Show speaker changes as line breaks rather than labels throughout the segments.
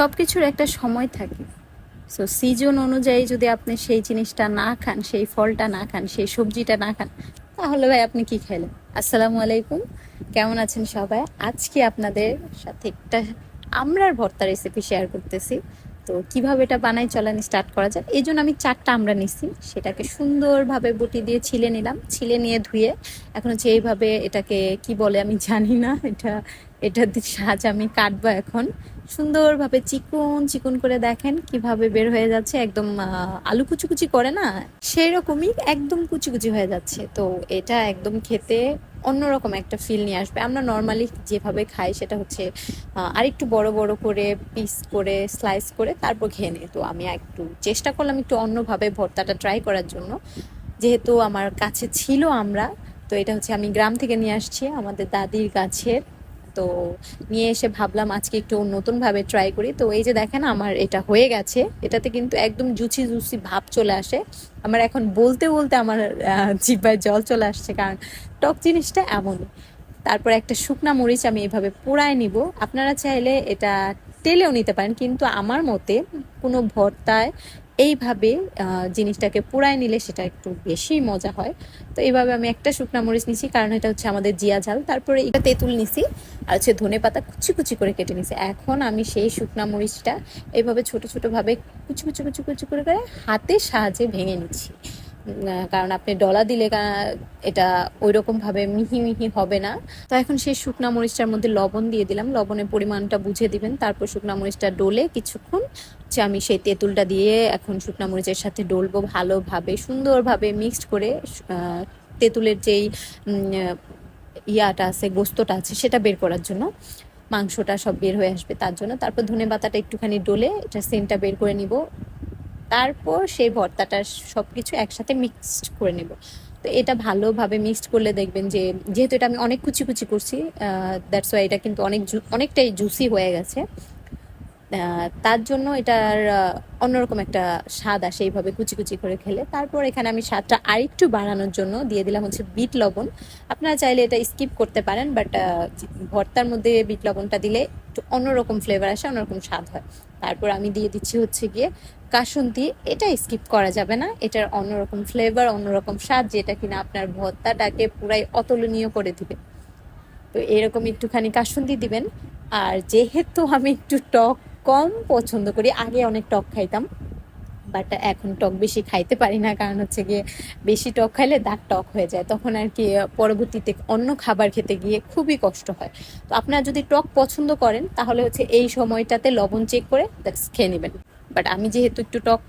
সব কিছুর একটা সময় থাকে। সো সিজন অনুযায়ী যদি আপনি সেই জিনিসটা না খান, সেই ফলটা না খান, সেই সবজিটা না খান, তাহলে ভাই আপনি কি খেলেন? আসসালামু আলাইকুম। কেমন আছেন সবাই? আজকে আপনাদের সাথে একটা আমরার ভর্তা রেসিপি শেয়ার করতেছি। তো কীভাবে এটা বানাই চলেন স্টার্ট করা যায়? এই জন্য আমি চারটা আমরা নিছি। সেটাকে সুন্দরভাবে বটি দিয়ে ছিলে নিলাম। ছিলে নিয়ে ধুয়ে এখন হচ্ছে এইভাবে এটাকে কি বলে আমি জানি না। এটা এটা সাজ আমি কাটবো এখন। সুন্দরভাবে চিকন চিকন করে দেখেন কীভাবে বের হয়ে যাচ্ছে। একদম আলু কুচি কুচি করে না? সেই রকমই একদম কুচি কুচি হয়ে যাচ্ছে। তো এটা একদম খেতে অন্যরকম একটা ফিল নিয়ে আসবে। আমরা নর্মালি যেভাবে খাই সেটা হচ্ছে আরেকটু বড় বড় করে পিস করে স্লাইস করে তারপর খেয়ে নিই। তো আমি একটু চেষ্টা করলাম একটু অন্যভাবে ভর্তাটা ট্রাই করার জন্য। যেহেতু আমার কাছে ছিল আমরা, তো এটা হচ্ছে আমি গ্রাম থেকে নিয়ে আসছি, আমাদের দাদির গাছের তো নিয়ে এসে ভাবলাম আজকে একটু নতুনভাবে ট্রাই করি। তো এই যে দেখেন আমার এটা হয়ে গেছে। এটাতে কিন্তু একদম জুচি জুচি ভাব চলে আসে। আমার এখন বলতে বলতে আমার জিব্বায় জল চলে আসছে কারণ টক জিনিসটা এমনই। তারপর একটা শুকনা মরিচ আমি এভাবে পোড়ায় নিব। আপনারা চাইলে এটা তেলেও নিতে পারেন, কিন্তু আমার মতে কোনো ভর্তায় এইভাবে জিনিসটাকে পোড়ায় নিলে সেটা একটু বেশি মজা হয়। তো এইভাবে আমি একটা শুকনা মরিচ নিছি, কারণ এটা হচ্ছে আমাদের জিয়া ঝাল। তারপরে এটা তেঁতুল নিছি, আর হচ্ছে ধনে পাতা কুচি কুচি করে কেটে নিছি। এখন আমি সেই শুকনা মরিচটা এইভাবে ছোট ছোট ভাবে কুচি কুচি কুচি কুচি করে করে হাতের সাহায্যে ভেঙে নিচ্ছি। কারণ আপনি ডলা দিলে এটা ওই রকম ভাবে মিহি মিহি হবে না। তো এখন সেই শুকনা মরিচটার মধ্যে লবণ দিয়ে দিলাম। লবণের পরিমাণটা বুঝে দিবেন। তারপর শুকনা মরিচটা ডলে কিছুক্ষণ হচ্ছে আমি সেই তেঁতুলটা দিয়ে এখন শুকনা মরিচের সাথে ডলবো ভালোভাবে, সুন্দরভাবে মিক্সড করে তেঁতুলের যেই ইয়াটা আছে, গোস্তটা আছে, সেটা বের করার জন্য। মাংসটা সব বের হয়ে আসবে তার জন্য। তারপর ধনে পাতাটা একটুখানি ডলে এটা সেন্টটা বের করে নিব। তারপর সেই ভর্তাটা সব কিছু একসাথে মিক্সড করে নেব। তো এটা ভালোভাবে মিক্সড করলে দেখবেন যে, যেহেতু এটা আমি অনেক কুচি কুচি করছি দ্যাটস ওয়াই এটা কিন্তু অনেক অনেকটাই জুসি হয়ে গেছে। তার জন্য এটার অন্যরকম একটা স্বাদ আসে এইভাবে কুচি কুচি করে খেলে। তারপর এখানে আমি স্বাদটা আরেকটু বাড়ানোর জন্য দিয়ে দিলাম হচ্ছে বিট লবণ। আপনারা চাইলে এটা স্কিপ করতে পারেন, বাট ভর্তার মধ্যে বিট লবণটা দিলে একটু অন্যরকম ফ্লেভার আসে, অন্যরকম স্বাদ হয়। তারপর আমি দিয়ে দিচ্ছি হচ্ছে গিয়ে কাসুন্দি এটা স্কিপ করা যাবে না, এটার অন্যরকম ফ্লেভার, অন্যরকম স্বাদ, যেটা কিনা আপনার ভর্তাটাকে পুরাই অতুলনীয় করে দিবে। তো এরকম একটুখানি কাসুন্দি দিবেন। আর যেহেতু আমি একটু টক কম পছন্দ করি। আগে অনেক টক খাইতাম বাট এখন টক বেশি খাইতে পারি না। কারণ হচ্ছে গিয়ে বেশি টক খাইলে দাঁত টক হয়ে যায়। তখন আর কি পরবর্তীতে অন্য খাবার খেতে গিয়ে খুবই কষ্ট হয়। তো আপনারা যদি টক পছন্দ করেন, তাহলে হচ্ছে এই সময়টাতে লবণ চেক করে দ্যাটস খেয়ে নেবেন। বাট আমি যেহেতু একটু টক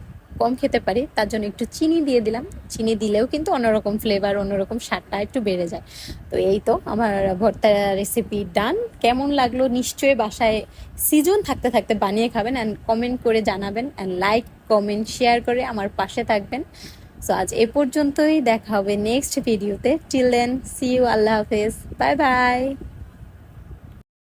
কম খেতে পারি, তার জন্য একটু চিনি দিয়ে দিলাম। চিনি দিলেও কিন্তু অন্যরকম ফ্লেভার অন্যরকম স্বাদটা একটু বেড়ে যায়। তো এই তো আমার ভর্তা রেসিপি ডান কেমন লাগল নিশ্চয়ই বাসায় সিজন থাকতে থাকতে বানিয়ে খাবেন অ্যান্ড কমেন্ট করে জানাবেন অ্যান্ড লাইক কমেন্ট শেয়ার করে আমার পাশে থাকবেন। সো আজ এ পর্যন্তই, দেখা হবে নেক্সট ভিডিওতে টিল দেন সি ইউ আল্লাহ হাফেজ। Bye bye